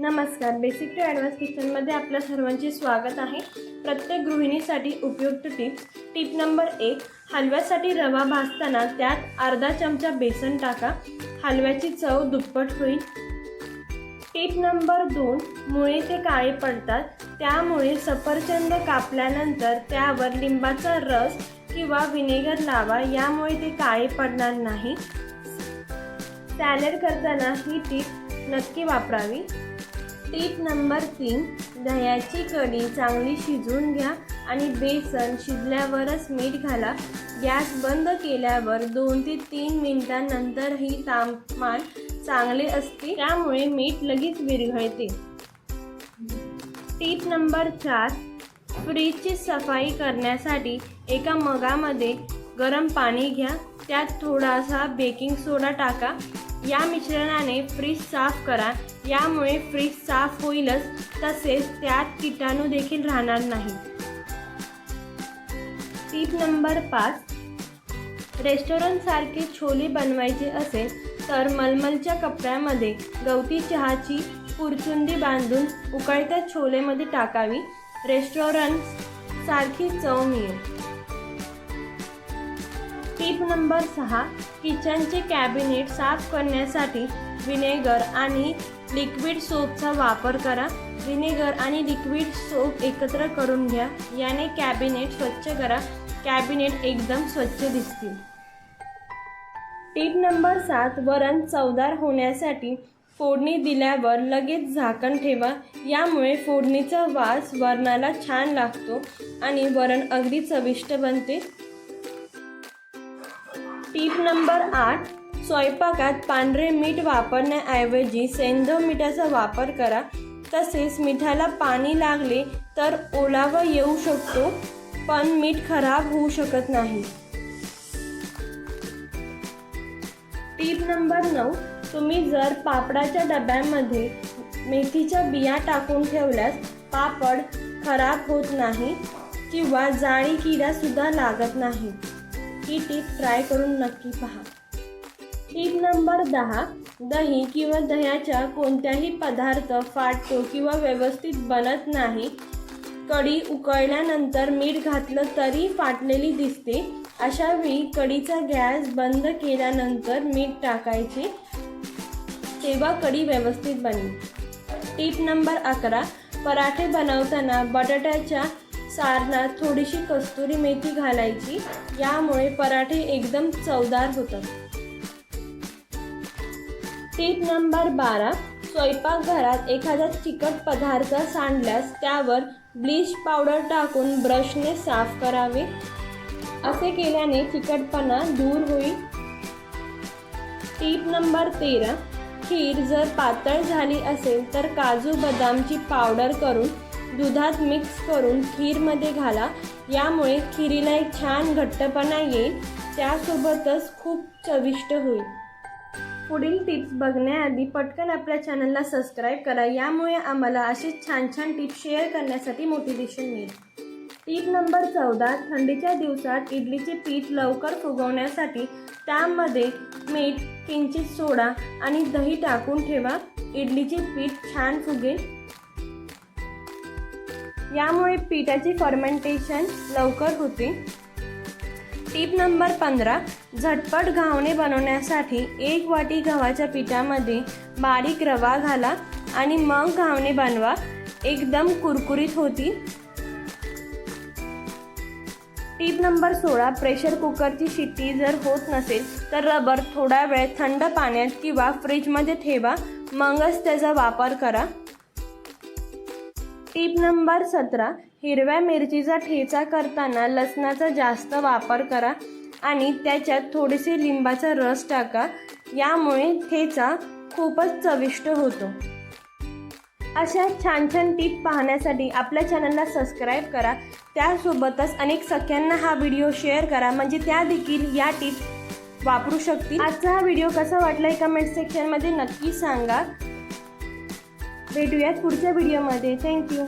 नमस्कार. Basic to advance किचनमध्ये आपल्या सर्वांचे स्वागत आहे. प्रत्येक गृहिणीसाठी उपयुक्त टिप टिप नंबर एक हलव्यासाठी रवा भाजताना त्यात अर्धा चमचा बेसन टाका. हलव्याची चव दुप्पट होईल. टिप नंबर दोन मुळे ते काळे पडतात. त्यामुळे सफरचंद कापल्यानंतर त्यावर लिंबाचा रस किंवा विनेगर लावा यामुळे ते काळे पडणार नाही. सॅलड करताना ही टीप नक्की वापरावी. टीप नंबर तीन दह्याची कढी चांगली शिजवून घ्या आणि बेसन शिजल्यावरच मीठ घाला. गॅस बंद केल्यावर दोन ते तीन मिनिटांनंतर ही तापमान चांगले असते त्यामुळे मीठ लगेच विरघळते. टीप नंबर चार फ्रीजची सफाई करण्यासाठी एका मगामध्ये गरम पाणी घ्या. त्यात थोडासा बेकिंग सोडा टाका. या मिश्रणाने फ्रीज साफ करा. यामुळे फ्रीज साफ होईलच तसेच त्यात किटाणू देखील राहणार नाही. टीप नंबर पाच. रेस्टॉरंटसारखे छोले बनवायचे असेल तर मलमलच्या कपड्यामध्ये गवती चहाची पुरचुंडी बांधून उकळत्या छोलेमध्ये टाकावी. रेस्टॉरंट सारखी चव मिळेल. टीप नंबर सहा. किचनचे कॅबिनेट साफ करण्यासाठी व्हिनेगर आणि लिक्विड सोपचा वापर करा. व्हिनेगर आणि लिक्विड सोप एकत्र करून घ्या. याने कॅबिनेट स्वच्छ करा. कॅबिनेट एकदम स्वच्छ दिसतील. टीप नंबर सात वरण चवदार होण्यासाठी फोडणी दिल्यावर लगेच झाकण ठेवा. यामुळे फोडणीचा वास वरणाला छान लागतो आणि वरण अगदी चविष्ट बनते. टीप नंबर आठ स्वयंपाकात पांढरे मीठ वापरण्याऐवजी सेंधव मिठाचा वापर करा. तसेच मिठाला पाणी लागले तर ओलावा येऊ शकतो पण मीठ खराब होऊ शकत नाही. टीप नंबर नऊ. तुम्ही जर पापडाच्या डब्यामध्ये मेथीच्या बिया टाकून ठेवल्यास पापड खराब होत नाही किंवा जाळी किडासुद्धा लागत नाही. ही टीप ट्राय करून नक्की पहा. टीप नंबर दहा दही किंवा दह्याच्या कोणत्याही पदार्थ फाटतो किंवा व्यवस्थित बनत नाही कढी उकळल्यानंतर मीठ घातलं तरी फाटलेली दिसते. अशा वेळी कढीचा गॅस बंद केल्यानंतर मीठ टाकायचे. तेव्हा कढी व्यवस्थित बनेल. टीप नंबर अकरा पराठे बनवताना बटाट्याच्या सारणात थोडीशी कस्तुरी मेथी घालायची. यामुळे पराठे एकदम चवदार होतात. टीप नंबर बारा स्वयंपाकघरात एखादा चिकट पदार्थ सांडल्यास त्यावर ब्लीच पावडर टाकून ब्रशने साफ करावे. असे केल्याने चिकटपणा दूर होईल. टीप नंबर तेरा खीर जर पातळ झाली असेल तर काजू बदामची पावडर करून दुधात मिक्स करून खीरमध्ये घाला. यामुळे खिरीला एक छान घट्टपणा येईल. त्यासोबतच खूप चविष्ट होईल. पुढील टिप्स बघण्याआधी पटकन आपल्या चॅनलला सबस्क्राईब करा. यामुळे आम्हाला असेच छान छान टिप्स शेअर करण्यासाठी मोटिवेशन मिळेल. टीप नंबर चौदा थंडीच्या दिवसात इडलीचे पीठ लवकर फुगवण्यासाठी त्यामध्ये मीठ किंचित सोडा आणि दही टाकून ठेवा. इडलीचे पीठ छान फुगेल. यामुळे पिठाचे फर्मेंटेशन लवकर होते. टीप नंबर पंधरा झटपट घावणे बनवण्यासाठी एक वाटी गव्हाच्या पिठामध्ये बारीक रवा घाला आणि मग घावणे बनवा. एकदम कुरकुरीत होती. टीप नंबर सोळा प्रेशर कुकरची शिट्टी जर होत नसेल तर रबर थोडा वेळ थंड पाण्यात किंवा फ्रीजमध्ये ठेवा. मगच त्याचा वापर करा. टीप नंबर सतरा हिरव्या मिरचीचा ठेचा करताना लसणाचा जास्त वापर करा. आणि त्याच्यात थोडेसे लिंबाचा रस टाका. यामुळे ठेचा खूपच चविष्ट होतो. अशा छान छान टीप पाहण्यासाठी आपल्या चॅनलला सबस्क्राईब करा. त्यासोबतच अनेक सख्यांना हा व्हिडिओ शेअर करा. म्हणजे त्या देखील या टीप वापरू शकतील. आजचा हा व्हिडिओ कसा वाटला कमेंट सेक्शनमध्ये नक्की सांगा. भेटूयात पुढच्या व्हिडिओमध्ये थँक्यू